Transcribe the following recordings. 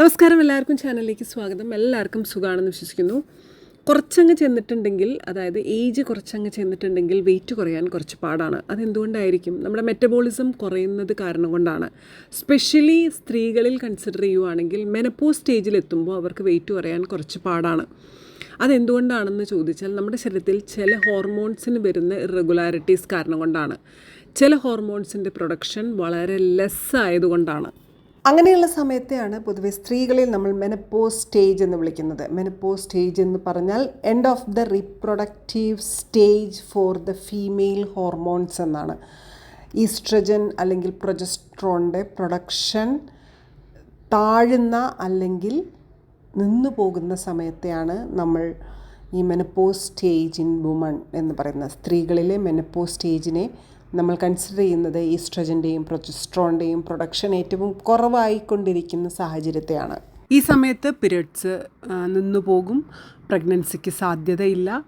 നമസ്കാരം എല്ലാവർക്കും ചാനലിലേക്ക് സ്വാഗതം. എല്ലാവർക്കും സുഖമാണെന്ന് വിശ്വസിക്കുന്നു. കുറച്ചങ്ങ് ചെന്നിട്ടുണ്ടെങ്കിൽ അതായത് ഏജ് കുറച്ചങ്ങ് ചെന്നിട്ടുണ്ടെങ്കിൽ വെയിറ്റ് കുറയാൻ കുറച്ച് പാടാണ്. അതെന്തുകൊണ്ടായിരിക്കും? നമ്മുടെ മെറ്റബോളിസം കുറയുന്നത് കാരണം കൊണ്ടാണ്. സ്പെഷ്യലി സ്ത്രീകളിൽ കൺസിഡർ ചെയ്യുവാണെങ്കിൽ മെനപ്പോ സ്റ്റേജിലെത്തുമ്പോൾ അവർക്ക് വെയിറ്റ് കുറയാൻ കുറച്ച് പാടാണ്. അതെന്തുകൊണ്ടാണെന്ന് ചോദിച്ചാൽ നമ്മുടെ ശരീരത്തിൽ ചില ഹോർമോൺസിന് വരുന്ന ഇറഗുലാരിറ്റീസ് കാരണം കൊണ്ടാണ്. ചില ഹോർമോൺസിന്റെ പ്രൊഡക്ഷൻ വളരെ ലെസ് ആയതുകൊണ്ടാണ്. അങ്ങനെയുള്ള സമയത്തെയാണ് പൊതുവെ സ്ത്രീകളിൽ നമ്മൾ മെനപ്പോസ് സ്റ്റേജ് എന്ന് വിളിക്കുന്നത്. മെനപ്പോസ് സ്റ്റേജ് എന്ന് പറഞ്ഞാൽ end of the reproductive stage for the female hormones എന്നാണ്. ഈസ്ട്രജൻ അല്ലെങ്കിൽ പ്രൊജസ്ട്രോണിന്റെ പ്രൊഡക്ഷൻ താഴുന്ന അല്ലെങ്കിൽ നിന്നു പോകുന്ന സമയത്തെയാണ് നമ്മൾ ഈ മെനപ്പോസ് സ്റ്റേജ് ഇൻ വുമൺ എന്ന് പറയുന്ന സ്ത്രീകളിലെ മെനപ്പോസ് സ്റ്റേജിനെ നമ്മൾ കൺസിഡർ ചെയ്യുന്നത് ഈസ്ട്രജന്റെയും പ്രൊജസ്ട്രോണിന്റെയും പ്രൊഡക്ഷൻ ഏറ്റവും കുറവായിക്കൊണ്ടിരിക്കുന്ന സാഹചര്യത്തെയാണ്. ഈ സമയത്ത് പീരിയഡ്സ് നിന്നു പോകും പ്രഗ്നൻസിക്ക് സാധ്യതയില്ല.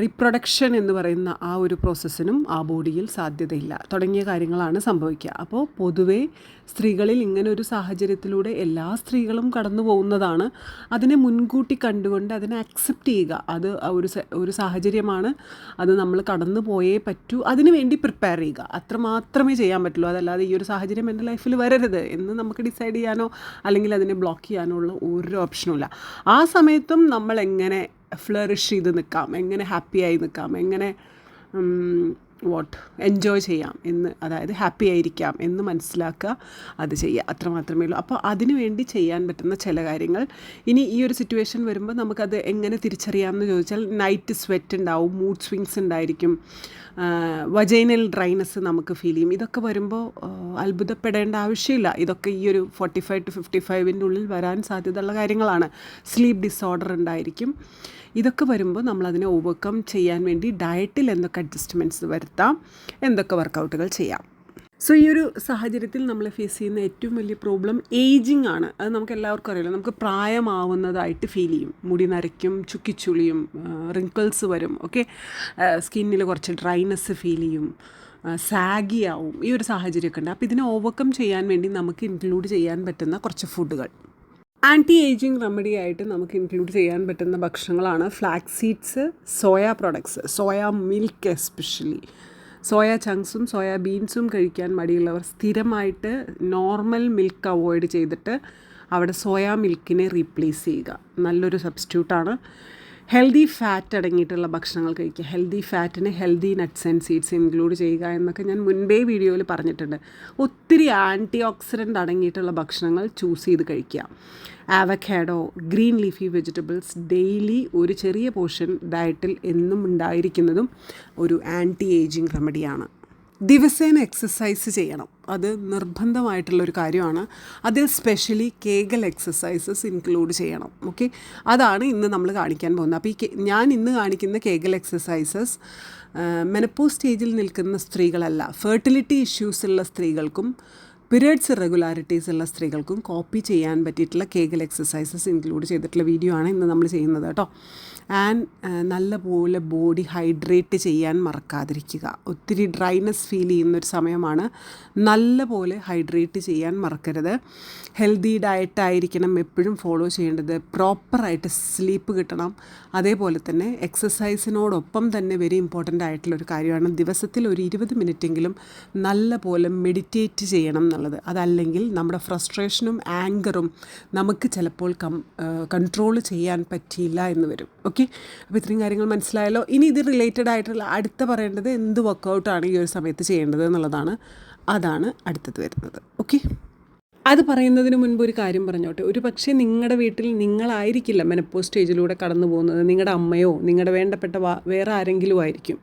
റീപ്രൊഡക്ഷൻ എന്ന് പറയുന്ന ആ ഒരു പ്രോസസ്സിനും ആ ബോഡിയിൽ സാധ്യതയില്ല. തുടങ്ങിയ കാര്യങ്ങളാണ് സംഭവിക്കുക. അപ്പോൾ പൊതുവേ സ്ത്രീകളിൽ ഇങ്ങനെ ഒരു സാഹചര്യത്തിലൂടെ എല്ലാ സ്ത്രീകളും കടന്നു പോകുന്നതാണ്. അതിനെ മുൻകൂട്ടി കണ്ടുകൊണ്ട് അതിനെ അക്സെപ്റ്റ് ചെയ്യുക. അത് ഒരു ഒരു സാഹചര്യമാണ്. അത് നമ്മൾ കടന്നു പോയേ പറ്റൂ. അതിനു വേണ്ടി പ്രിപ്പയർ ചെയ്യുക. അത്ര മാത്രമേ ചെയ്യാൻ പറ്റുള്ളൂ. അതല്ലാതെ ഈ ഒരു സാഹചര്യം എന്റെ ലൈഫിൽ വരരുത് എന്ന് നമുക്ക് ഡിസൈഡ് ചെയ്യാനോ അല്ലെങ്കിൽ അതിനെ ബ്ലോക്ക് ചെയ്യാനോ ഉള്ള ഒരു ഓപ്ഷനും ഇല്ല. ആ സമയത്തും നമ്മൾ എങ്ങനെ ഫ്ലറിഷ് ചെയ്ത് നിൽക്കാം. എങ്ങനെ ഹാപ്പി ആയി നിൽക്കാം. എങ്ങനെ വാട്ട് എൻജോയ് ചെയ്യാം എന്ന് അതായത് ഹാപ്പി ആയിരിക്കാം എന്ന് മനസ്സിലാക്കുക. അത് ചെയ്യുക. അത്ര മാത്രമേ ഉള്ളൂ. അപ്പോൾ അതിനു വേണ്ടി ചെയ്യാൻ പറ്റുന്ന ചില കാര്യങ്ങൾ. ഇനി ഈ ഒരു സിറ്റുവേഷൻ വരുമ്പോൾ നമുക്കത് എങ്ങനെ തിരിച്ചറിയാമെന്ന് ചോദിച്ചാൽ നൈറ്റ് സ്വെറ്റ് ഉണ്ടാവും മൂഡ് സ്വിങ്സ് ഉണ്ടായിരിക്കും. വജൈനൽ ഡ്രൈനസ് നമുക്ക് ഫീൽ ചെയ്യും. ഇതൊക്കെ വരുമ്പോൾ അത്ഭുതപ്പെടേണ്ട ആവശ്യമില്ല. ഇതൊക്കെ ഈ ഒരു ഫോർട്ടി ഫൈവ് ടു ഫിഫ്റ്റി ഫൈവിന്റെ ഉള്ളിൽ വരാൻ സാധ്യതയുള്ള കാര്യങ്ങളാണ്. സ്ലീപ്പ് ഡിസോർഡർ ഉണ്ടായിരിക്കും. ഇതൊക്കെ വരുമ്പോൾ നമ്മളതിനെ ഓവർകം ചെയ്യാൻ വേണ്ടി ഡയറ്റിൽ എന്തൊക്കെ അഡ്ജസ്റ്റ്മെന്റ്സ് വരുത്താം എന്തൊക്കെ വർക്കൗട്ടുകൾ ചെയ്യാം. സോ ഈ ഒരു സാഹചര്യത്തിൽ നമ്മൾ ഫേസ് ചെയ്യുന്ന ഏറ്റവും വലിയ പ്രോബ്ലം ഏജിങ് ആണ്. അത് നമുക്ക് എല്ലാവർക്കും അറിയില്ല നമുക്ക് പ്രായമാവുന്നതായിട്ട് ഫീൽ ചെയ്യും. മുടി നരയ്ക്കും ചുക്കിച്ചുളിയും റിങ്കിൾസ് വരും ഓക്കെ സ്കിന്നിൽ കുറച്ച് ഡ്രൈനെസ് ഫീൽ ചെയ്യും സാഗി ആവും. ഈ ഒരു സാഹചര്യമൊക്കെ ഉണ്ട്. അപ്പോൾ ഇതിനെ ഓവർകം ചെയ്യാൻ വേണ്ടി നമുക്ക് ഇൻക്ലൂഡ് ചെയ്യാൻ പറ്റുന്ന കുറച്ച് ഫുഡുകൾ ആന്റി ഏജിങ് റെമഡി ആയിട്ട് നമുക്ക് ഇൻക്ലൂഡ് ചെയ്യാൻ പറ്റുന്ന ഭക്ഷണങ്ങളാണ് flax seeds soya products soya milk especially soya ചങ്ക്സും soya ബീൻസും കഴിക്കാൻ മടിയുള്ളവർ സ്ഥിരമായിട്ട് നോർമൽ മിൽക്ക് അവോയ്ഡ് ചെയ്തിട്ട് അവിടെ സോയ മിൽക്കിനെ റീപ്ലേസ് ചെയ്യുക. നല്ലൊരു സബ്സ്റ്റിറ്റ്യൂട്ടാണ് ഹെൽത്തി ഫാറ്റ് അടങ്ങിയിട്ടുള്ള ഭക്ഷണങ്ങൾ കഴിക്കുക. Healthy ഫാറ്റിന് healthy nuts and seeds include ചെയ്യുക എന്നൊക്കെ ഞാൻ മുൻപേ വീഡിയോയിൽ പറഞ്ഞിട്ടുണ്ട്. ഒത്തിരി ആന്റി ഓക്സിഡന്റ് അടങ്ങിയിട്ടുള്ള ഭക്ഷണങ്ങൾ ചൂസ് ചെയ്ത് കഴിക്കുക. Avocado green leafy vegetables daily ഒരു ചെറിയ പോർഷൻ ഡയറ്റിൽ എന്നും ഉണ്ടായിരിക്കുന്നതും ഒരു ആന്റി ഏജിങ് റെമഡിയാണ് ദിവസേന എക്സസൈസ് ചെയ്യണം. അത് നിർബന്ധമായിട്ടുള്ളൊരു കാര്യമാണ്. അതിൽ സ്പെഷ്യലി കേഗൽ എക്സസൈസസ് ഇൻക്ലൂഡ് ചെയ്യണം. ഓക്കെ അതാണ് ഇന്ന് നമ്മൾ കാണിക്കാൻ പോകുന്നത്. അപ്പോൾ ഈ ഞാൻ ഇന്ന് കാണിക്കുന്ന കേഗൽ എക്സസൈസസ് മെനപ്പോ സ്റ്റേജിൽ നിൽക്കുന്ന സ്ത്രീകളല്ല ഫെർട്ടിലിറ്റി ഇഷ്യൂസ് ഉള്ള സ്ത്രീകൾക്കും പിരീഡ്സ് ഇറഗുലാരിറ്റീസ് ഉള്ള സ്ത്രീകൾക്കും കോപ്പി ചെയ്യാൻ പറ്റിയിട്ടുള്ള കേഗൽ എക്സസൈസസ് ഇൻക്ലൂഡ് ചെയ്തിട്ടുള്ള വീഡിയോ ആണ് ഇന്ന് നമ്മൾ ചെയ്യുന്നത് കേട്ടോ. ആൻഡ് നല്ലപോലെ ബോഡി ഹൈഡ്രേറ്റ് ചെയ്യാൻ മറക്കാതിരിക്കുക. ഒത്തിരി ഡ്രൈനെസ് ഫീൽ ചെയ്യുന്നൊരു സമയമാണ് നല്ലപോലെ ഹൈഡ്രേറ്റ് ചെയ്യാൻ മറക്കരുത്. ഹെൽത്തി ഡയറ്റായിരിക്കണം എപ്പോഴും ഫോളോ ചെയ്യേണ്ടത്. പ്രോപ്പറായിട്ട് സ്ലീപ്പ് കിട്ടണം. അതേപോലെ തന്നെ എക്സസൈസിനോടൊപ്പം തന്നെ വെരി ഇമ്പോർട്ടന്റ് ആയിട്ടുള്ള ഒരു കാര്യമാണ് ദിവസത്തിൽ ഒരു ഇരുപത് മിനിറ്റെങ്കിലും നല്ല പോലെ മെഡിറ്റേറ്റ് ചെയ്യണം എന്നുള്ളത്. അതല്ലെങ്കിൽ നമ്മുടെ ഫ്രസ്ട്രേഷനും ആങ്കറും നമുക്ക് ചിലപ്പോൾ കം കൺട്രോൾ ചെയ്യാൻ പറ്റിയില്ല എന്ന് വരും. ഓക്കെ അപ്പോൾ ഇത്രയും കാര്യങ്ങൾ മനസ്സിലായല്ലോ. ഇനി ഇത് റിലേറ്റഡ് ആയിട്ടുള്ള അടുത്ത പറയേണ്ടത് എന്ത് വർക്കൗട്ടാണ് ഈ ഒരു സമയത്ത് ചെയ്യേണ്ടത് എന്നുള്ളതാണ്. അതാണ് അടുത്തത് വരുന്നത്. ഓക്കെ അത് പറയുന്നതിന് മുൻപ് ഒരു കാര്യം പറഞ്ഞോട്ടെ. ഒരു പക്ഷേ നിങ്ങളുടെ വീട്ടിൽ നിങ്ങളായിരിക്കില്ല മെനപ്പോ സ്റ്റേജിലൂടെ കടന്നു പോകുന്നത് നിങ്ങളുടെ അമ്മയോ നിങ്ങളുടെ വേണ്ടപ്പെട്ട വേറെ ആരെങ്കിലും ആയിരിക്കും.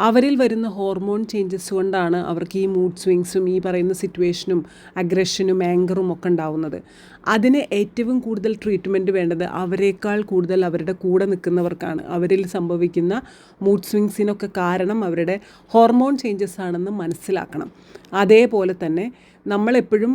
അവരിൽ വരുന്ന ഹോർമോൺ ചേഞ്ചസ് കൊണ്ടാണ് അവർക്ക് ഈ മൂഡ് സ്വിങ്സും ഈ പറയുന്ന സിറ്റുവേഷനും അഗ്രഷനും ആങ്കറും ഒക്കെ ഉണ്ടാവുന്നത്. അതിന് ഏറ്റവും കൂടുതൽ ട്രീറ്റ്മെന്റ് വേണ്ടത് അവരെക്കാൾ കൂടുതൽ അവരുടെ കൂടെ നിൽക്കുന്നവർക്കാണ്. അവരിൽ സംഭവിക്കുന്ന മൂഡ് സ്വിങ്സിനൊക്കെ കാരണം അവരുടെ ഹോർമോൺ ചേഞ്ചസ് ആണെന്ന് മനസ്സിലാക്കണം. അതേപോലെ തന്നെ നമ്മളെപ്പോഴും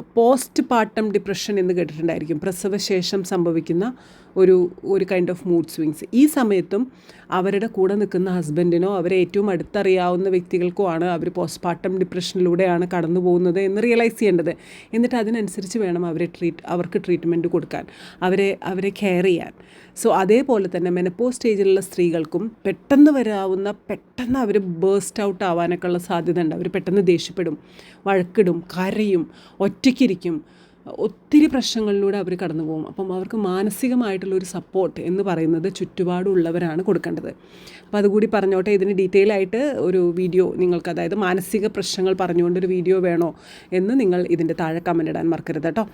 പോസ്റ്റ് പാർട്ടം ഡിപ്രഷൻ എന്ന് കേട്ടിട്ടുണ്ടായിരിക്കും. പ്രസവശേഷം സംഭവിക്കുന്ന ഒരു ഒരു കൈൻഡ് ഓഫ് മൂഡ് സ്വിങ്സ് ഈ സമയത്തും അവരുടെ കൂടെ നിൽക്കുന്ന ഹസ്ബൻഡിനോ അവരെ ഏറ്റവും അടുത്തറിയാവുന്ന വ്യക്തികൾക്കോ ആണ് അവർ പോസ്റ്റ് പാർട്ടം ഡിപ്രഷനിലൂടെയാണ് കടന്നു പോകുന്നത് എന്ന് റിയലൈസ് ചെയ്യേണ്ടത്. എന്നിട്ട് അതിനനുസരിച്ച് വേണം അവരെ ട്രീറ്റ് അവർക്ക് ട്രീറ്റ്മെന്റ് കൊടുക്കാൻ അവരെ അവരെ കെയർ ചെയ്യാൻ. സോ അതേപോലെ തന്നെ മെനപ്പോ സ്റ്റേജിലുള്ള സ്ത്രീകൾക്കും പെട്ടെന്ന് വരാവുന്ന പെട്ടെന്ന് അവർ ബേസ്റ്റ് ഔട്ട് ആവാനൊക്കെ ഉള്ള സാധ്യത ഉണ്ട്. അവർ പെട്ടെന്ന് ദേഷ്യപ്പെടും വഴക്കിടും കരയും ഒറ്റയ്ക്കിരിക്കും ഒത്തിരി പ്രശ്നങ്ങളിലൂടെ അവർ കടന്നു പോകും. അപ്പം അവർക്ക് മാനസികമായിട്ടുള്ള ഒരു സപ്പോർട്ട് എന്ന് പറയുന്നത് ചുറ്റുപാടുള്ളവരാണ് കൊടുക്കേണ്ടത്. അപ്പോൾ അതുകൂടി പറഞ്ഞോട്ടെ ഇതിന് ഡീറ്റെയിൽ ആയിട്ട് ഒരു വീഡിയോ നിങ്ങൾക്ക് അതായത് മാനസിക പ്രശ്നങ്ങൾ പറഞ്ഞുകൊണ്ടൊരു വീഡിയോ വേണോ എന്ന് നിങ്ങൾ ഇതിന്റെ താഴെ കമന്റ് ഇടാൻ മറക്കരുത് കേട്ടോ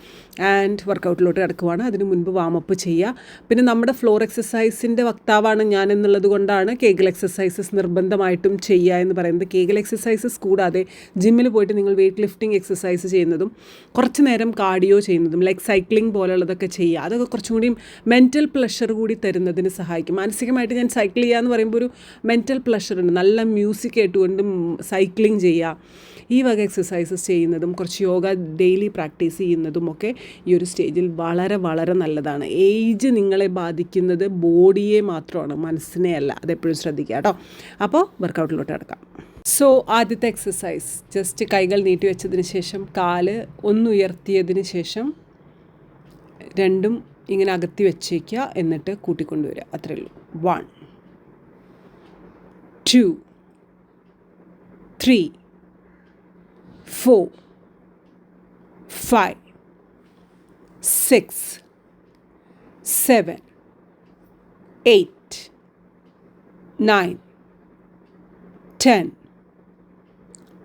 ആൻഡ് വർക്കൗട്ടിലോട്ട് കിടക്കുവാണ്. അതിന് മുൻപ് വാമപ്പ് ചെയ്യുക പിന്നെ നമ്മുടെ ഫ്ലോർ എക്സസൈസിന്റെ വക്താവാണ് ഞാൻ എന്നുള്ളത് കൊണ്ടാണ് കേഗൽ എക്സസൈസസ് നിർബന്ധമായിട്ടും ചെയ്യുക എന്ന് പറയുന്നത്. കേഗൽ എക്സസൈസസ് കൂടാതെ ജിമ്മിൽ പോയിട്ട് നിങ്ങൾ വെയിറ്റ് ലിഫ്റ്റിംഗ് എക്സസൈസ് ചെയ്യുന്നതും കുറച്ച് നേരം കാർഡിയോ ചെയ്യുന്നതും ലൈക്ക് സൈക്ലിംഗ് പോലുള്ളതൊക്കെ ചെയ്യുക. അതൊക്കെ കുറച്ചും കൂടി മെന്റൽ പ്ലഷർ കൂടി തരുന്നതിന് സഹായിക്കും. മാനസികമായിട്ട് ഞാൻ സൈക്കിൾ ചെയ്യുക എന്ന് പറയുമ്പോൾ ഒരു മെന്റൽ പ്ലഷർ ഉണ്ട്. നല്ല മ്യൂസിക് കേട്ടുകൊണ്ടും സൈക്ലിംഗ് ചെയ്യുക. ഈ വക എക്സസൈസസ് ചെയ്യുന്നതും കുറച്ച് യോഗ ഡെയിലി പ്രാക്ടീസ് ചെയ്യുന്നതും ഒക്കെ ഈ ഒരു സ്റ്റേജിൽ വളരെ വളരെ നല്ലതാണ്. ഏജ് നിങ്ങളെ ബാധിക്കുന്നത് ബോഡിയെ മാത്രമാണ് മനസ്സിനെ അല്ല. അതെപ്പോഴും ശ്രദ്ധിക്കുക കേട്ടോ. അപ്പോൾ വർക്കൗട്ടിലോട്ട് കിടക്കാം. സോ ആദ്യത്തെ എക്സസൈസ് ജസ്റ്റ് കൈകൾ നീട്ടി വെച്ചതിന് ശേഷം കാൽ ഒന്നുയർത്തിയതിന് ശേഷം രണ്ടും ഇങ്ങനെ അകത്തി വെച്ചേക്കുക എന്നിട്ട് കൂട്ടിക്കൊണ്ടുവരിക അത്രയേ ഉള്ളൂ. One two three four five six seven eight nine ten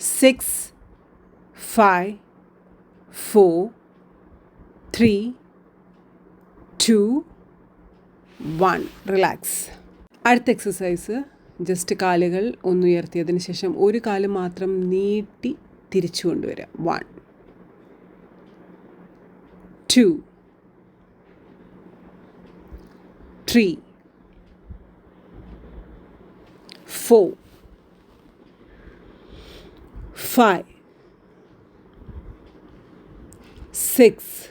six five four three two one. Relax അടുത്ത എക്സസൈസ് ജസ്റ്റ് കാലുകൾ ഒന്നുയർത്തിയതിന് ശേഷം ഒരു കാൽ മാത്രം നീട്ടി തിരിച്ചു കൊണ്ടുവരിക. One two three four five, six,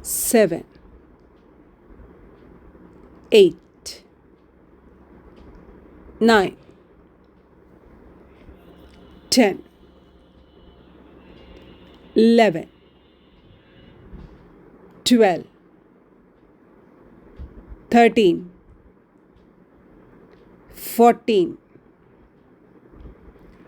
seven, eight, nine, ten, eleven, twelve, thirteen, fourteen.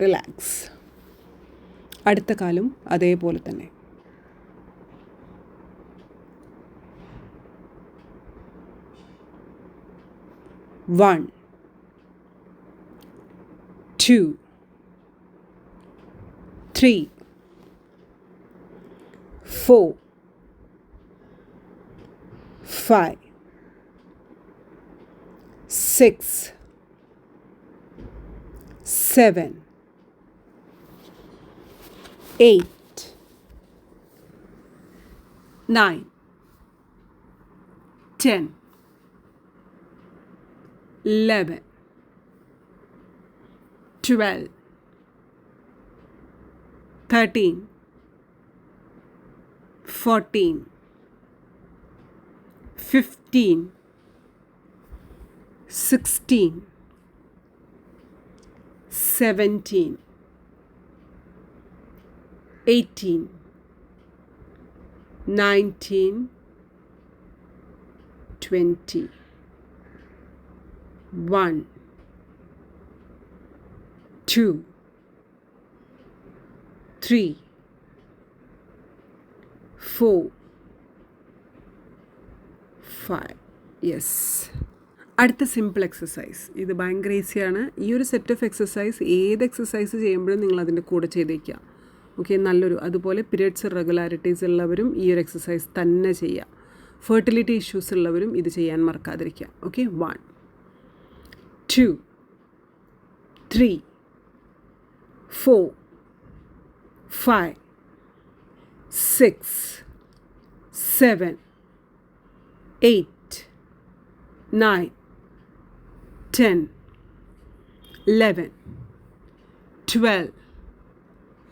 Relax അടുത്ത കാലും അതേപോലെ തന്നെ. One two three four five six seven, eight, nine, ten, eleven, twelve, thirteen, fourteen, fifteen, sixteen, seventeen, eighteen, nineteen, twenty, one, two, three, four, five yes അടുത്ത simple exercise ഇത് ഭയങ്കര ഈസിയാണ് ഈ ഒരു സെറ്റ് ഓഫ് എക്സസൈസ് ഏത് exercise ചെയ്യുമ്പോഴും നിങ്ങൾ അതിന്റെ കൂടെ ചെയ്തേക്കുക. ഓക്കെ നല്ലൊരു അതുപോലെ പീരിയഡ്സ് റെഗുലാരിറ്റീസ് ഉള്ളവരും ഈ ഒരു എക്സസൈസ് തന്നെ ചെയ്യുക ഫെർട്ടിലിറ്റി ഇഷ്യൂസ് ഉള്ളവരും ഇത് ചെയ്യാൻ മറക്കാതിരിക്കുക okay one two three four five six seven eight nine ten eleven twelve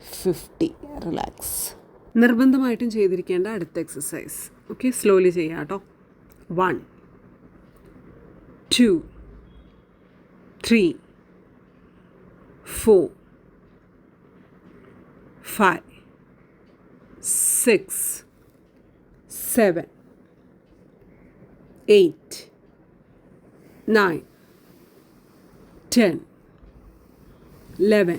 fifty relax നിർബന്ധമായിട്ടും ചെയ്തിരിക്കേണ്ട അടുത്ത എക്സസൈസ് ഓക്കെ സ്ലോലി ചെയ്യാം കേട്ടോ. One two three four five six seven eight nine ten eleven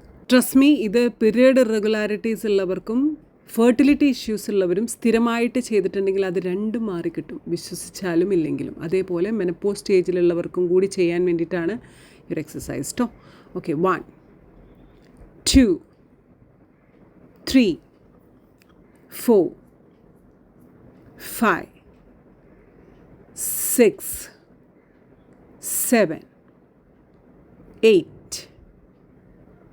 Trust me ഇത് period irregularities ഉള്ളവർക്കും fertility issues ഉള്ളവരും സ്ഥിരമായിട്ട് ചെയ്തിട്ടുണ്ടെങ്കിൽ അത് രണ്ടും മാറിക്കിട്ടും. വിശ്വസിച്ചാലും ഇല്ലെങ്കിലും. അതേപോലെ മെനപ്പോ സ്റ്റേജിലുള്ളവർക്കും കൂടി ചെയ്യാൻ വേണ്ടിയിട്ടാണ് ഒരു exercise to okay one two three four five six seven eight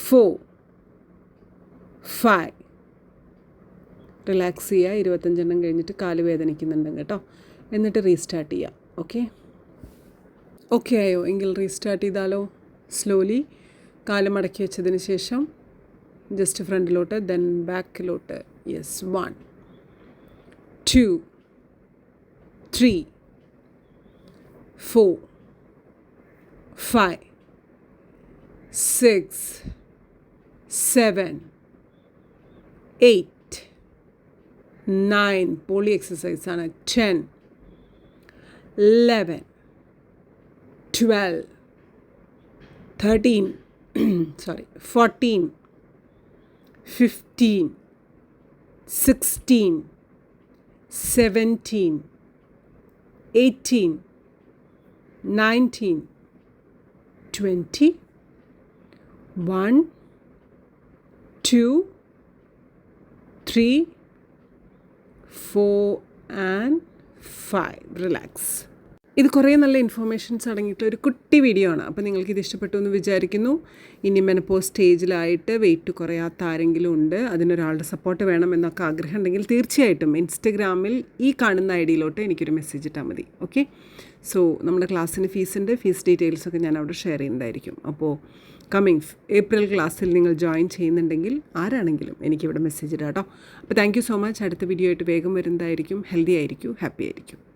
4, 5, relax ചെയ്യുക. ഇരുപത്തഞ്ചെണ്ണം കഴിഞ്ഞിട്ട് കാൽ വേദനിക്കുന്നുണ്ടെങ്കിൽ കേട്ടോ. എന്നിട്ട് റീസ്റ്റാർട്ട് ചെയ്യുക. ഓക്കെ ഓക്കെ ആയോ? എങ്കിൽ റീസ്റ്റാർട്ട് ചെയ്താലോ? സ്ലോലി കാൽ മടക്കി വെച്ചതിന് ശേഷം ജസ്റ്റ് ഫ്രണ്ടിലോട്ട് ദെൻ ബാക്കിലോട്ട് yes one two three four five six seven eight nine poly exercise ആണ്. Ten eleven twelve thirteen sorry fourteen fifteen sixteen seventeen eighteen nineteen twenty one two three four and five relax ഇത് കുറേ നല്ല informations അടങ്ങിയിട്ടുള്ള ഒരു കുട്ടി video ആണ്. അപ്പോൾ നിങ്ങൾക്ക് ഇത് ഇഷ്ടപ്പെട്ടു എന്ന് വിചാരിക്കുന്നു. ഇനി മെനപ്പോ സ്റ്റേജിലായിട്ട് വെയിറ്റ് കുറയാത്ത ആരെങ്കിലും ഉണ്ട്. അതിനൊരാളുടെ സപ്പോർട്ട് വേണം എന്നൊക്കെ ആഗ്രഹം ഉണ്ടെങ്കിൽ തീർച്ചയായിട്ടും ഇൻസ്റ്റഗ്രാമിൽ ഈ കാണുന്ന ഐ ഡിയിലോട്ട് എനിക്കൊരു മെസ്സേജ് ഇട്ടാൽ മതി. ഓക്കെ സോ നമ്മുടെ ക്ലാസ്സിന് ഫീസുണ്ട് ഫീസ് ഡീറ്റെയിൽസൊക്കെ ഞാൻ അവിടെ ഷെയർ ചെയ്യുന്നതായിരിക്കും. അപ്പോൾ കമ്മിങ് ഏപ്രിൽ ക്ലാസ്സിൽ നിങ്ങൾ ജോയിൻ ചെയ്യുന്നുണ്ടെങ്കിൽ ആരാണെങ്കിലും എനിക്കിവിടെ മെസ്സേജ് ഇടാം കേട്ടോ അപ്പോൾ താങ്ക് യു സോ മച്ച് അടുത്ത വീഡിയോ ആയിട്ട് വേഗം വരുന്നതായിരിക്കും. ഹെൽത്തി ആയിരിക്കും. ഹാപ്പി ആയിരിക്കും.